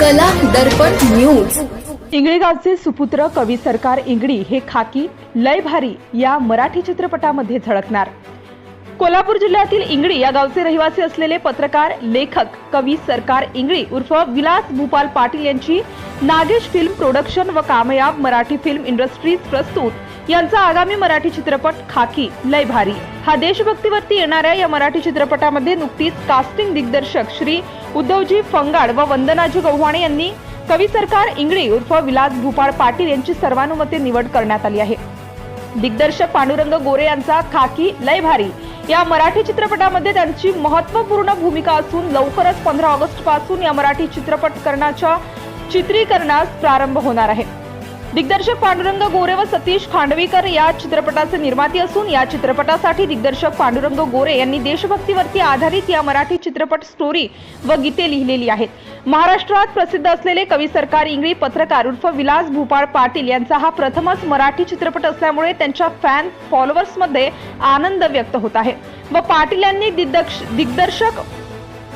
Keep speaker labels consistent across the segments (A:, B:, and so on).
A: कला दर्पण न्यूज.
B: इंगळी गावचे सुपुत्र कवी सरकार इंगडी हे खाकी लय भारी या मराठी चित्रपटामध्ये झळकणार. कोल्हापूर जिल्ह्यातील इंगळी या गावचे रहिवासी असलेले पत्रकार लेखक कवी सरकार इंगळी उर्फ विलास भूपाल पाटील यांची नागेश फिल्म प्रोडक्शन व कामयाब मराठी फिल्म इंडस्ट्रीज प्रस्तुत. यांचा आगामी मराठी चित्रपट खाकी लय भारी. हा देशभक्तीवरती येणाऱ्या या मराठी चित्रपटामध्ये नुकतीच कास्टिंग दिग्दर्शक श्री उद्धवजी फंगाड व वंदनाजी गव्हाणे यांनी कवी सरकार इंगळे उर्फ विलास भूपाळ पाटील यांची सर्वानुमते निवड करण्यात आली आहे. दिग्दर्शक पांडुरंग गोरे यांचा खाकी लय भारी या मराठी चित्रपटामध्ये त्यांची महत्त्वपूर्ण भूमिका असून लवकरच पंधरा ऑगस्टपासून या मराठी चित्रपटकरणाच्या चित्रीकरणास प्रारंभ होणार आहे. दिग्दर्शक पांडुरंग गोरे व सतीश खांडवीकर या चित्रपटाचे निर्माती असून या चित्रपटासाठी दिग्दर्शक पांडुरंग गोरे यांनी देशभक्तीवरती आधारित या मराठी चित्रपट स्टोरी व गीते लिहिलेली आहेत. महाराष्ट्रात प्रसिद्ध असलेले कवी सरकार इंगळी पत्रकार उर्फ विलास भूपाळ पाटील यांचा हा प्रथमच मराठी चित्रपट असल्यामुळे त्यांच्या फॅन फॉलोअर्समध्ये आनंद व्यक्त होत आहे. व पाटील यांनी दिग्दर्शक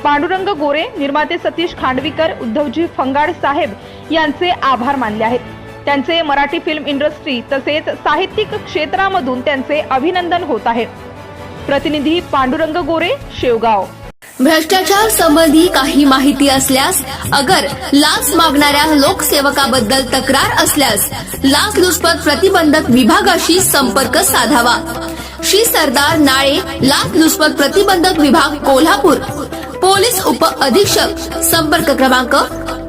B: पांडुरंग गोरे निर्माते सतीश खांडवीकर उद्धवजी फंगाड साहेब यांचे आभार मानले आहेत. त्यांचे मराठी फिल्म इंडस्ट्री तसेच साहित्यिक क्षेत्रामधून त्यांचे अभिनंदन होत आहे. प्रतिनिधी पांडुरंग गोरे शेवगाव.
A: भ्रष्टाचार संबंधी काही माहिती असल्यास अगर लाच मागणाऱ्या लोकसेवकाबद्दल तक्रार असल्यास लाचलुचपत प्रतिबंधक विभागाशी संपर्क साधावा. श्री सरदार नाळे लाचलुचपत प्रतिबंधक विभाग कोल्हापूर. पोलीस उप अधीक्षक संपर्क क्रमांक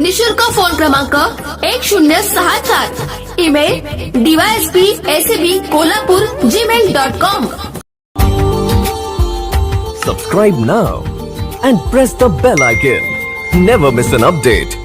A: निशुल्क फ़ोन क्रमांक एक शून्य सहा सात email DYSP S A B Kolhapur gmail dot com
C: subscribe ना and press the bell icon never miss an update